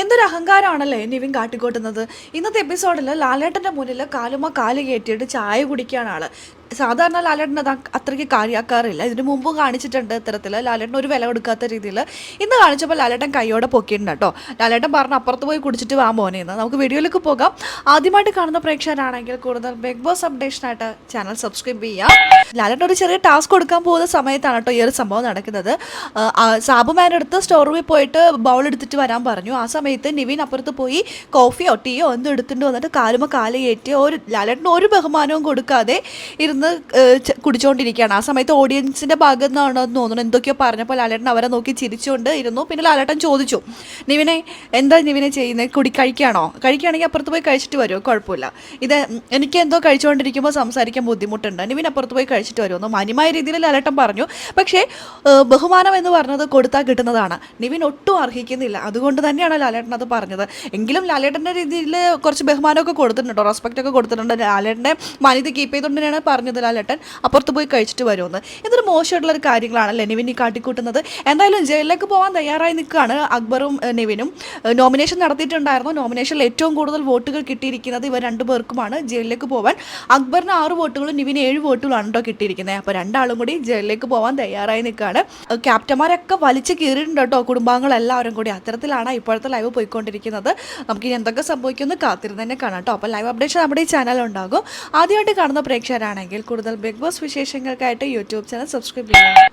എന്തൊരു അഹങ്കാരമാണല്ലേ നിവിൻ കാട്ടിക്കൂട്ടുന്നത്? ഇന്നത്തെ എപ്പിസോഡിൽ ലാലേട്ടന്റെ മുന്നിൽ കാലുമ കാൽ കയറ്റിയിട്ട് ചായ കുടിക്കുകയാണ് ആൾ. സാധാരണ ലാലേട്ടൻ അത് അത്രയ്ക്ക് കാര്യമാക്കാറില്ല ഇതിന് മുമ്പ് കാണിച്ചിട്ടുണ്ട് ഇത്തരത്തിൽ ലാലേട്ടൻ ഒരു വില കൊടുക്കാത്ത രീതിയിൽ ഇന്ന് കാണിച്ചപ്പോൾ ലാലേട്ടൻ കൈയോടെ പൊക്കിയിട്ടുണ്ട് കേട്ടോ. ലാലേട്ടൻ പറഞ്ഞു അപ്പുറത്ത് പോയി കുടിച്ചിട്ട് വാ മോനെ എന്ന്. നമുക്ക് വീഡിയോയിലേക്ക് പോകാം. ആദ്യമായിട്ട് കാണുന്ന പ്രേക്ഷകരാണെങ്കിൽ കൂടുതൽ ബിഗ് ബോസ് അപ്ഡേഷനായിട്ട് ചാനൽ സബ്സ്ക്രൈബ് ചെയ്യാം. ലാലേട്ടൻ ഒരു ചെറിയ ടാസ്ക് കൊടുക്കാൻ പോകുന്ന സമയത്താണ് കേട്ടോ ഈ ഒരു സംഭവം നടക്കുന്നത്. സാബുമാന്റെ അടുത്ത് സ്റ്റോർ റൂമിൽ പോയിട്ട് ബൗൾ എടുത്തിട്ട് വരാൻ പറഞ്ഞു. ആ സമയത്ത് നിവിൻ അപ്പുറത്ത് പോയി കോഫിയോ ടീയോ എന്തോ എടുത്തിട്ട് വന്നിട്ട് കാലുമ കാൽ ഒരു ലാലേട്ടന് ഒരു ബഹുമാനവും കൊടുക്കാതെ ഇരുന്ന് ച- കുടിച്ചുകൊണ്ടിരിക്കുകയാണ് ആ സമയത്ത് ഓഡിയൻസിന്റെ ഭാഗത്ത് നിന്നാണോ എന്ന് തോന്നുന്നു എന്തൊക്കെയോ പറഞ്ഞപ്പോൾ ലാലേട്ടൻ അവരെ നോക്കി ചിരിച്ചുകൊണ്ട് ഇരുന്നു പിന്നെ ലാലേട്ടൻ ചോദിച്ചു നിവിനെ എന്താ നിവിനെ ചെയ്യുന്നത് കുടി കഴിക്കുകയാണോ കഴിക്കുകയാണെങ്കിൽ അപ്പുറത്ത് പോയി കഴിച്ചിട്ട് വരുമോ കുഴപ്പമില്ല. ഇത് എനിക്ക് എന്തോ കഴിച്ചുകൊണ്ടിരിക്കുമ്പോൾ സംസാരിക്കാൻ ബുദ്ധിമുട്ടുണ്ട്. നിവിൻ അപ്പുറത്ത് പോയി കഴിച്ചിട്ട് വരുമെന്ന് മാന്യമായ രീതിയിൽ ലാലേട്ടൻ പറഞ്ഞു. പക്ഷേ ബഹുമാനം എന്ന് പറഞ്ഞത് കൊടുത്താൽ കിട്ടുന്നതാണ്. നിവിൻ ഒട്ടും അർഹിക്കുന്നില്ല. അതുകൊണ്ട് തന്നെയാണ് ലാലേട്ടൻ അത് പറഞ്ഞത്. എങ്കിലും ലാലേട്ടന്റെ രീതിയിൽ കുറച്ച് ബഹുമാനമൊക്കെ കൊടുത്തിട്ടുണ്ടോ. റെസ്പെക്റ്റ് ഒക്കെ കൊടുത്തിട്ടുണ്ട്. ലാലേട്ടന്റെ മാന്യത കീപ്പ് ചെയ്തുകൊണ്ട് തന്നെയാണ് പറഞ്ഞത്. ലാലേട്ടൻ അപ്പുറത്ത് പോയി കഴിച്ചിട്ട് വരുമെന്ന്. ഇതൊരു മോശമായിട്ടുള്ള ഒരു കാര്യങ്ങളാണല്ലേ നിവിൻ ഈ കാട്ടിക്കൂട്ടുന്നത്? എന്തായാലും ജയിലിലേക്ക് പോകാൻ തയ്യാറായി നിൽക്കുകയാണ് അക്ബറും നെവിനും. നോമിനേഷൻ നടത്തിയിട്ടുണ്ടായിരുന്നു. നോമിനേഷനിൽ ഏറ്റവും കൂടുതൽ വോട്ടുകൾ കിട്ടിയിരിക്കുന്നത് ഇവർ രണ്ടു പേർക്കുമാണ്. ജയിലിലേക്ക് പോകാൻ അക്ബറിന് ആറ് വോട്ടുകളും നിവിന് ഏഴ് വോട്ടുകളാണ് കേട്ടോ കിട്ടിയിരിക്കുന്നത്. അപ്പോൾ രണ്ടാളും കൂടി ജയിലിലേക്ക് പോകാൻ തയ്യാറായി നിൽക്കുകയാണ്. ക്യാപ്റ്റന്മാരൊക്കെ വലിച്ചു കീറിയിട്ടുണ്ട് കേട്ടോ കുടുംബാംഗങ്ങളെല്ലാവരും കൂടി. അത്തരത്തിലാണ് ഇപ്പോഴത്തെ ലൈവ് പോയിക്കൊണ്ടിരിക്കുന്നത്. നമുക്കിനി എന്തൊക്കെ സംഭവിക്കുമെന്ന് കാത്തിരുന്ന് തന്നെ കാണാം കേട്ടോ. അപ്പോൾ ലൈവ് അപ്ഡേഷൻ നമ്മുടെ ഈ ചാനലുണ്ടാകും ആദ്യമായിട്ട് കാണുന്ന പ്രേക്ഷകരാണെങ്കിൽ കൂടുതൽ ബിഗ് ബോസ് വിശേഷങ്ങൾക്കായിട്ട് യൂട്യൂബ് ചാനൽ സബ്സ്ക്രൈബ് ചെയ്യുക.